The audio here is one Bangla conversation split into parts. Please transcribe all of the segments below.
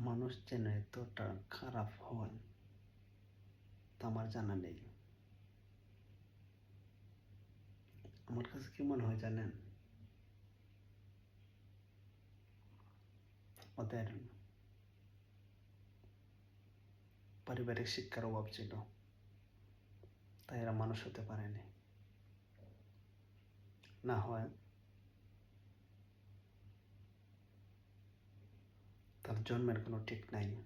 মানুষ যেন এতটা খারাপ হয়, তা আমার জানা নেই। আমার কাছে কি মনে হয় জানেন? ওদের পারিবারিক শিক্ষার অভাব ছিল, তাই এরা মানুষ হতে পারেনি। না হয় তার জন্মের কোনো ঠিক নাই।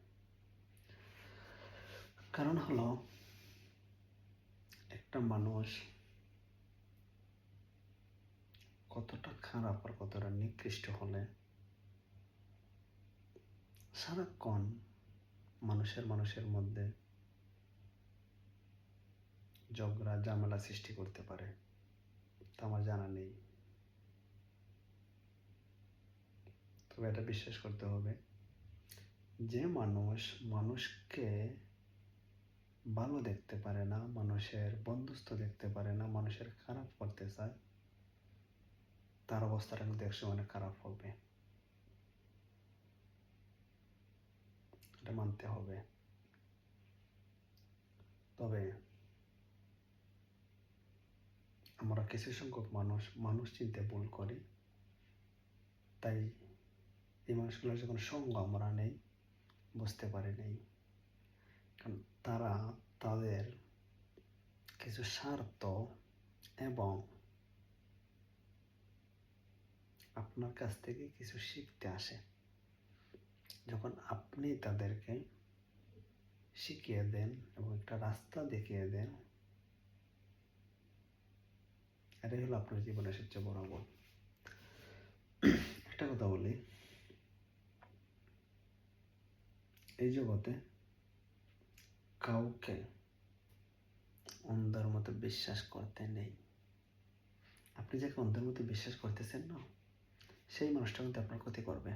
কারণ হলো, একটা মানুষ কতটা খারাপ আর কতটা নিকৃষ্ট হলে সারাক্ষণ মানুষের মানুষের মধ্যে ঝগড়া, ঝামেলা সৃষ্টি করতে পারে। তা আমার জানা নেই। তবে এটা বিশ্বাস করতে হবে যে মানুষ মানুষকে ভালো দেখতে পারে না, মানুষের বন্ধুত্ব দেখতে পারে না, মানুষের খারাপ করতে চায়, তার অবস্থাটা কিন্তু একসময় অনেক খারাপ হবে। এটা মানতে হবে। তবে আমরা কিছু সংখ্যক মানুষ মানুষ চিনতে ভুল করি। তাই এই মানুষগুলোর যখন সঙ্গ আমরা নেই বুঝতে পারি নেই। কারণ তারা তাদের কিছু স্বার্থ এবং আপনার কাছ থেকে কিছু শিখতে আসে। যখন আপনি তাদেরকে শিখিয়ে দেন এবং একটা রাস্তা দেখিয়ে দেন, এটাই হলো আপনার জীবনের সবচেয়ে বড় গুণ একটা কথা বলি এই জগতে কাউকে অন্ধের মতো বিশ্বাস করতে নেই। আপনি যাকে অন্ধের মতো বিশ্বাস করতেছেন না, সেই মানুষটা কিন্তু আপনার ক্ষতি করবে।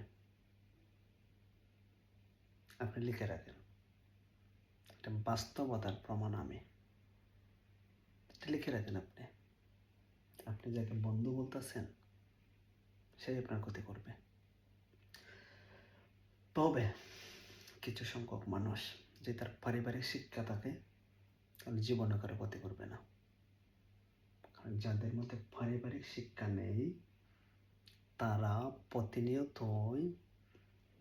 আপনি লিখে রাখেন, এটা বাস্তবতার প্রমাণ আমি। এটা লিখে রাখেন আপনি। আপনি যাকে বন্ধু বলতেছেন, সেই আপনার ক্ষতি করবে। তবে কিছু সংখ্যক মানুষ যে তার পারিবারিক শিক্ষা থাকে তার জীবনে করে ক্ষতি করবে না। কারণ যাদের মধ্যে পারিবারিক শিক্ষা নেই, তারা প্রতিনিয়তই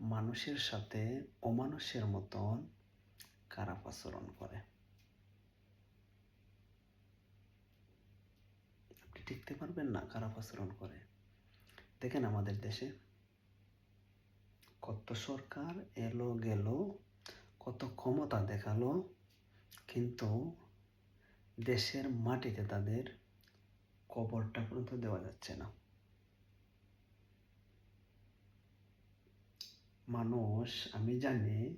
মানুষের সাথে অমানুষের মতন খারাপ আচরণ করে। আপনি টিকতে পারবেন না খারাপ আচরণ করে। দেখেন আমাদের দেশে কত সরকার এলো, গেল, কত ক্ষমতা দেখাল, কিন্তু দেশের মাটিতে তাদের কবরটা পর্যন্ত দেওয়া যাচ্ছে না। মানুষ, আমি জানি,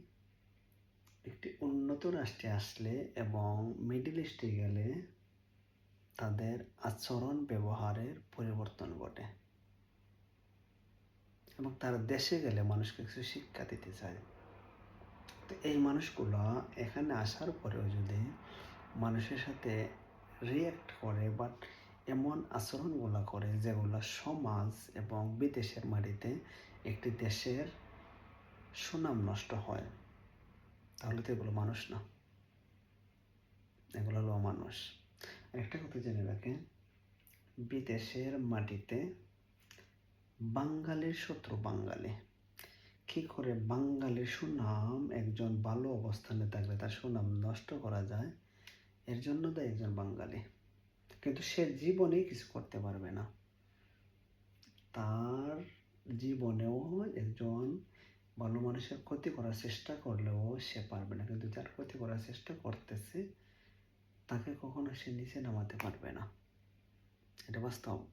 একটি উন্নত রাষ্ট্রে আসলে এবং মিডিল ইস্টে গেলে তাদের আচরণ, ব্যবহারের পরিবর্তন ঘটে। এবং তার দেশে গেলে মানুষকে কিছু শিক্ষা দিতে চায়। তো এই মানুষগুলো এখানে আসার পরেও যদি মানুষের সাথে রিয়াক্ট করে বাট এমন আচরণগুলো করে যেগুলো সমাজ এবং বিদেশের মাটিতে একটি দেশের সুনাম নষ্ট হয়, তাহলে তো এগুলো মানুষ না। এগুলো হলো মানুষ। একটা কথা জেনে রাখেন, বিদেশের মাটিতে বাঙালির শত্রু বাঙালি। কি করে বাঙালির সুনাম, একজন ভালো অবস্থানে থাকলে তার সুনাম নষ্ট করা যায়? এর জন্য তো একজন বাঙালি। কিন্তু সে জীবনেই কিছু করতে পারবে না। তার জীবনেও একজন ভালো মানুষের ক্ষতি করার চেষ্টা করলেও সে পারবে না। কিন্তু যার ক্ষতি করার চেষ্টা করতেছে, তাকে কখনো সে নিচে নামাতে পারবে না। এটা বাস্তব।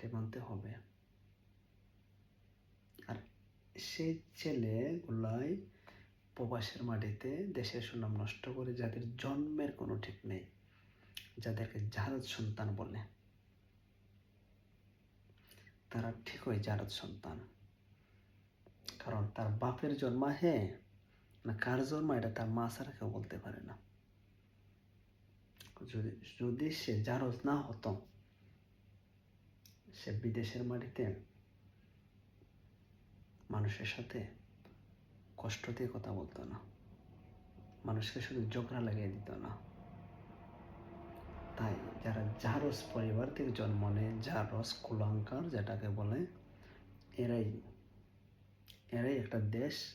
এটা মানতে হবে। আর সেই ছেলেগুলাই প্রবাসের মাটিতে দেশের সুনাম নষ্ট করে যাদের জন্মের কোনো ঠিক নেই, যাদেরকে জাহাজ সন্তান বলে, তারা ঠিকই জারদ সন্তান। কারণ তার বাপের জন্ম হে না কার জন্ম এটা তার মা ছাড়া কেউ বলতে পারে না। যদি যদি সে জারজ না হতো সে বিদেশের মাটিতে মানুষের সাথে কষ্ট দিয়ে কথা বলতো না। মানুষকে শুধু ঝগড়া লাগিয়ে দিত না। তাই যারা জারস পরিবার থেকে জন্ম নেয়, জারস কুলাঙ্কার যেটাকে বলে, এরাই এরাই একটা দেশ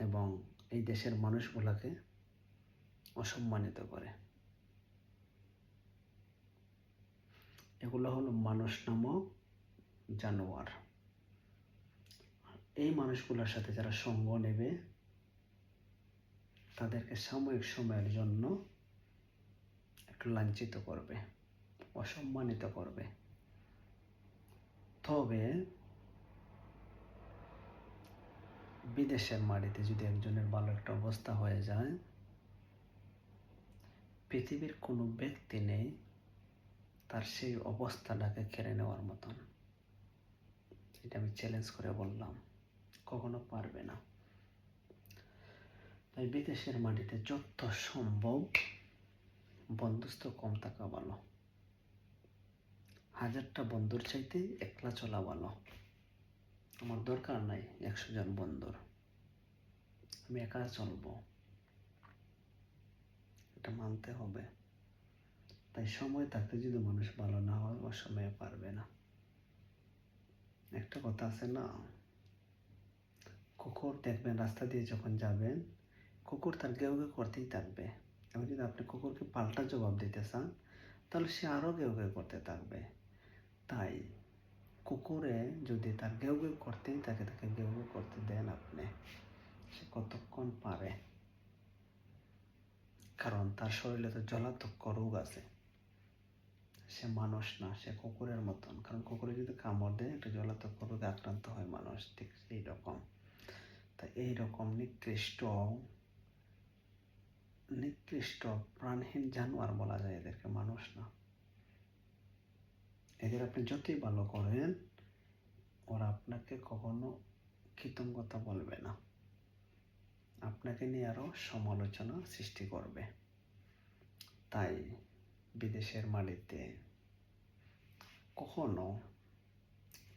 এবং এই দেশের মানুষগুলোকে অসম্মানিত করে। এগুলো হলো মানুষ নামক জানোয়ার। এই মানুষগুলোর সাথে যারা সঙ্গ নেবে, তাদেরকে সাময়িক সময়ের জন্য একটু লাঞ্ছিত করবে, অসম্মানিত করবে। তবে বিদেশের মাটিতে যদি একজনের ভালো একটা অবস্থা হয়ে যায়, পৃথিবীর কোনো ব্যক্তি নেই তার সেই অবস্থাটাকে কেড়ে নেওয়ার মতন। এটা আমি চ্যালেঞ্জ করে বললাম, কখনো পারবে না। তাই বিদেশের মাটিতে যত সম্ভব বন্ধুত্ব কম থাকা ভালো। হাজারটা বন্ধুর চাইতে একলা চলা ভালো। আমার দরকার নাই একশো জন বন্ধুর আমি একা চলবো। এটা মানতে হবে। তাই সময় থাকতে যদি মানুষ ভালো না হয় ও সময়ে পারবে না। একটা কথা আছে না? কুকুর দেখবেন, রাস্তা দিয়ে যখন যাবেন, কুকুর তার গেউ গেউ করতেই থাকবে। এবং যদি আপনি কুকুরকে পাল্টা জবাব দিতে চান, তাহলে সে আরও গেউ গেউ করতে থাকবে। তাই কুকুরে যদি তার গেউ গেউ করতেই থাকে, তাকে গেউ গেউ করতে দেন আপনি, সে কতক্ষণ পারে? কারণ তার শরীরে তো জলাতক্ষ রোগ আছে। সে মানুষ না, সে কুকুরের মতন। কারণ কুকুরে যদি কামড় দেয়, একটা জলাতক্ষ রোগে আক্রান্ত হয় মানুষ। ঠিক সেই রকম তা এইরকম নিকৃষ্ট নিকৃষ্ট প্রাণহীন জানোয়ার বলা যায় এদেরকে, মানুষ না। এদের আপনি যতই ভালো করেন, ওরা আপনাকে কখনো কৃতজ্ঞতা বলবে না। আপনাকে নিয়ে আরও সমালোচনা সৃষ্টি করবে। তাই বিদেশের মাটিতে কখনো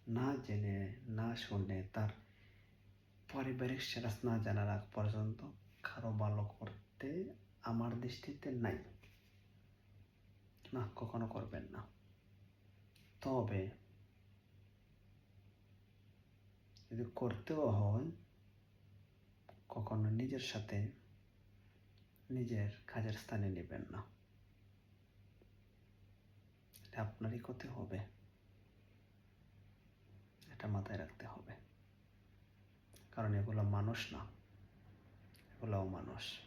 না জেনে, না শুনে তার পারিবারিক স্ট্যাটাস না জানার আগ পর্যন্ত কারও ভালো করতে আমার দৃষ্টিতে নাই। না, কখনো করবেন না। তবে যদি করতেও হয়, কখনো নিজের সাথে নিজের কাজের স্থানে নেবেন না। এটা আপনারই করতে হবে। এটা মাথায় রাখতে হবে। কারণ এগুলো মানুষ না এগুলোও মানুষ।